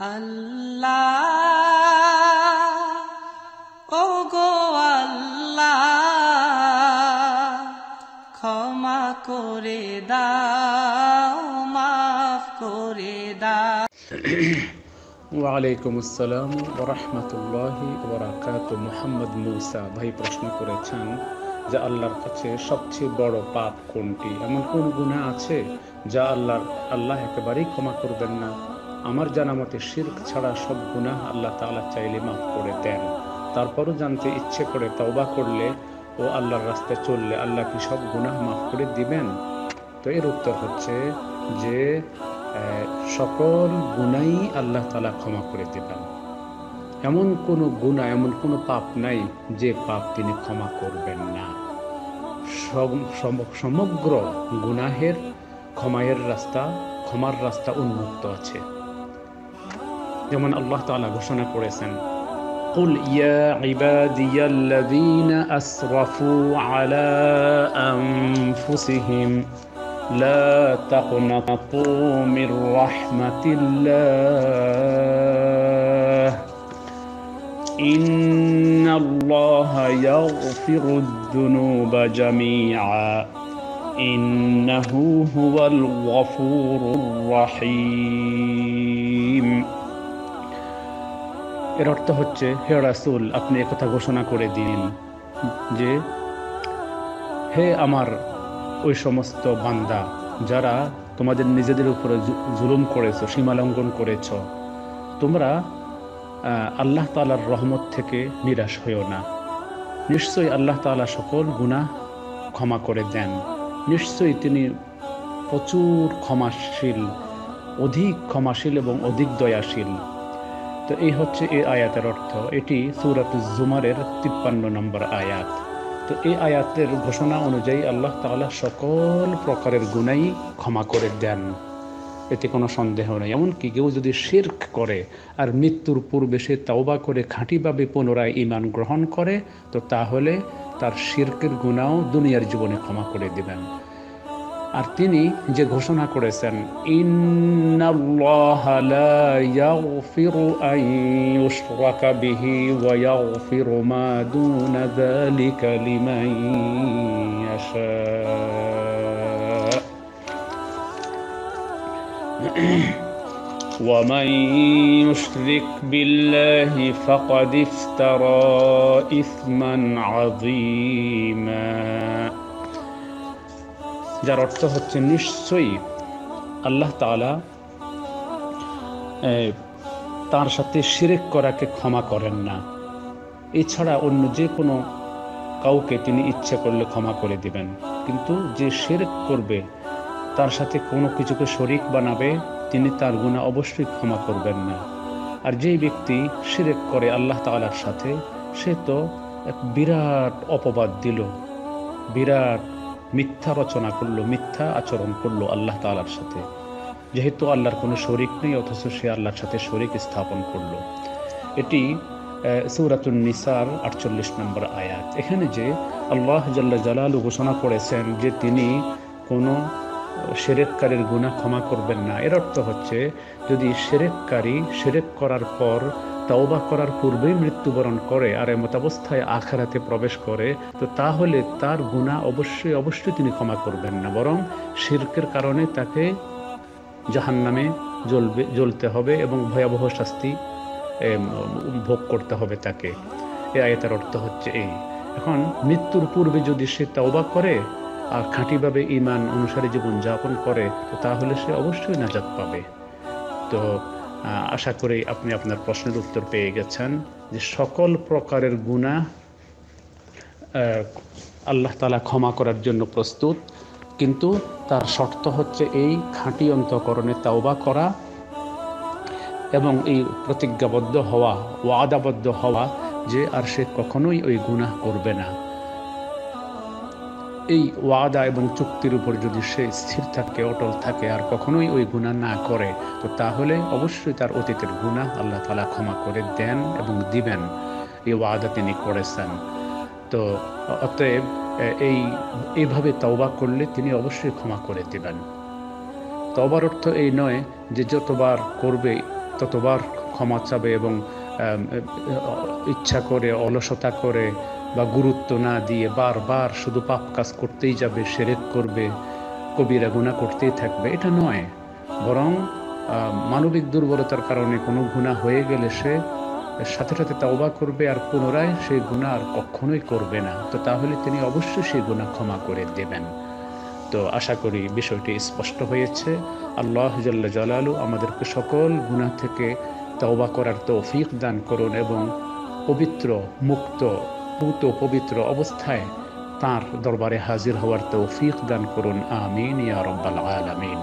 আল্লাহ ও গো আল্লাহ, ক্ষমা করে দাও, মাফ করে দাও। ওয়ালাইকুম আসসালাম ওরহমতুল্লাহি ওবরাকাত মোহাম্মদ মুসা ভাই প্রশ্ন করেছেন যে আল্লাহর কাছে সবচেয়ে বড় পাপ কোনটি? এমন কোন গুনাহ আছে যা আল্লাহর, আল্লাহ একেবারেই ক্ষমা করবেন না? আমার জানা মতে শির্ক ছাড়া সব গুনাহ আল্লাহ তাআলা চাইলে মাফ করে দেন। তারপরও জানতে ইচ্ছে করে তওবা করলে ও আল্লাহর রাস্তায় চললে আল্লাহ কি সব গুনাহ মাফ করে দিবেন? তো এর উত্তর হচ্ছে যে সকল গুনাই আল্লাহ তালা ক্ষমা করে দেবেন। এমন কোনো গুণা এমন কোনো পাপ নাই যে পাপ তিনি ক্ষমা করবেন না। সম- সম- সমগ্র গুনাহের ক্ষমায়ের রাস্তা, ক্ষমার রাস্তা উন্মুক্ত আছে। যেমন আল্লাহ তাআলা ঘোষণা করেছেন قل يا عبادي الذين أسرفوا على أنفسهم لا تقنطوا من رحمة الله إن الله يغفر الذنوب جميعا إنه هو الغفور الرحيم এর অর্থ হচ্ছে, হে রাসুল, আপনি একথা ঘোষণা করে দিন যে, হে আমার ওই সমস্ত বান্দা, যারা তোমাদের নিজেদের উপরে জুলুম করেছ সীমালঙ্ঘন করেছ, তোমরা আল্লাহ তালার রহমত থেকে নিরাশ হইও না। নিশ্চয়ই আল্লাহ তাআলা সকল গুনাহ ক্ষমা করে দেন। নিশ্চয়ই তিনি প্রচুর ক্ষমাশীল, অধিক ক্ষমাশীল এবং অধিক দয়াশীল। তো এই হচ্ছে এই আয়াতের অর্থ। এটি সূরাত জুমারের তিপ্পান্ন নম্বর আয়াত। তো এই আয়াতের ঘোষণা অনুযায়ী আল্লাহ তাআলা সকল প্রকারের গুণাই ক্ষমা করে দেন। এতে কোনো সন্দেহ নেই। এমনকি কেউ যদি শির্ক করে আর মৃত্যুর পূর্বে সে তাওবা করে খাঁটিভাবে পুনরায় ইমান গ্রহণ করে, তো তাহলে তার শির্কের গুণাও দুনিয়ার জীবনে ক্ষমা করে দিবেন। আর তিনি যে ঘোষণা করেছেন ইন্নাল্লাহা লা ইয়াগফিরু আন ইউশরাকা বিহি ওয়া ইয়াগফিরু মা দুনা যালিকা লিমান ইয়াশা ومن يشرك بالله فقد افترى إثما عظيما যার অর্থ হচ্ছে নিশ্চয়ই আল্লাহ তাআলা এ, তার সাথে শিরেক করাকে ক্ষমা করেন না। এছাড়া অন্য যে কোনো কাউকে তিনি ইচ্ছে করলে ক্ষমা করে দিবেন। কিন্তু যে শিরেক করবে তার সাথে কোনো কিছুকে শরিক বানাবে তিনি তার গুণা অবশ্যই ক্ষমা করবেন না। আর যেই ব্যক্তি শিরেক করে আল্লাহ তাআলার সাথে সে তো এক বিরাট অপবাদ দিল। বিরাট মিথ্যা রচনা করল, মিথ্যা আচরণ করল আল্লাহ তাআলার সাথে। যেহেতু আল্লাহর কোনো শরিক নেই, অথচ সে আল্লাহর সাথে শরিক স্থাপন করল। এটি সৌরাতুন নিসার আটচল্লিশ নম্বর আয়াত। এখানে যে আল্লাহ জাল্লা জালালু ঘোষণা করেছেন যে তিনি কোনো সেরেককারীর গুনাহ ক্ষমা করবেন না। এর অর্থ হচ্ছে, যদি সেরেককারী সেরেক করার পর তওবা করার পূর্বেই মৃত্যুবরণ করে আর এমত অবস্থায় আখারাতে প্রবেশ করে, তো তাহলে তার গুনাহ অবশ্যই অবশ্যই তিনি ক্ষমা করবেন না। বরং শিরকের কারণে তাকে জাহান্নামে জ্বলবে, জ্বলতে হবে এবং ভয়াবহ শাস্তি ভোগ করতে হবে তাকে। এ আয়তার অর্থ হচ্ছে এই। এখন মৃত্যুর পূর্বে যদি সে তওবা করে আর খাঁটিভাবে ইমান অনুসারে জীবন যাপন করে, তো তাহলে সে অবশ্যই নাজাত পাবে। তো আশা করি আপনি আপনার প্রশ্নের উত্তর পেয়ে গেছেন যে সকল প্রকারের গুণা আল্লাহ তালা ক্ষমা করার জন্য প্রস্তুত, কিন্তু তার শর্ত হচ্ছে এই খাঁটি অন্তকরণে তাওবা করা এবং এই প্রতিজ্ঞাবদ্ধ হওয়া, ওয়াদাবদ্ধ হওয়া যে আর সে কখনোই ওই গুনাহ করবে না। এই ওয়াদা এবং চুক্তির উপর যদি সে স্থির থাকে, অটল থাকে আর কখনোই ওই গুনাহ না করে, তো তাহলে অবশ্যই তার অতীতের গুনাহ আল্লাহ তালা ক্ষমা করে দেন এবং দিবেন। এই ওয়াদা তিনি করেছেন। তো অতএব, এই এইভাবে তওবা করলে তিনি অবশ্যই ক্ষমা করে দিবেন। তবার অর্থ এই নয় যে যতবার করবে, ততবার ক্ষমা চাবে এবং ইচ্ছা করে, অলসতা করে বা গুরুত্ব না দিয়ে বারবার শুধু পাপ কাজ করতেই যাবে, সেরেক করবে, কবিরা গুণা করতেই থাকবে, এটা নয়। বরং মানবিক দুর্বলতার কারণে কোনো গুণা হয়ে গেলে সে সাথে সাথে তাওবা করবে আর পুনরায় সেই গুণা আর কখনোই করবে না। তো তাহলে তিনি অবশ্যই সেই গুণা ক্ষমা করে দেবেন। তো আশা করি বিষয়টি স্পষ্ট হয়েছে। আল্লাহ জাল্লা জালালু আমাদেরকে সকল গুণা থেকে তওবা করার তৌফিক দান করুন এবং পবিত্র, মুক্ত পুত পবিত্র অবস্থায় তার দরবারে হাজির হওয়ার তৌফিক দান করুন। আমিন ইয়া রব্বাল আলামিন।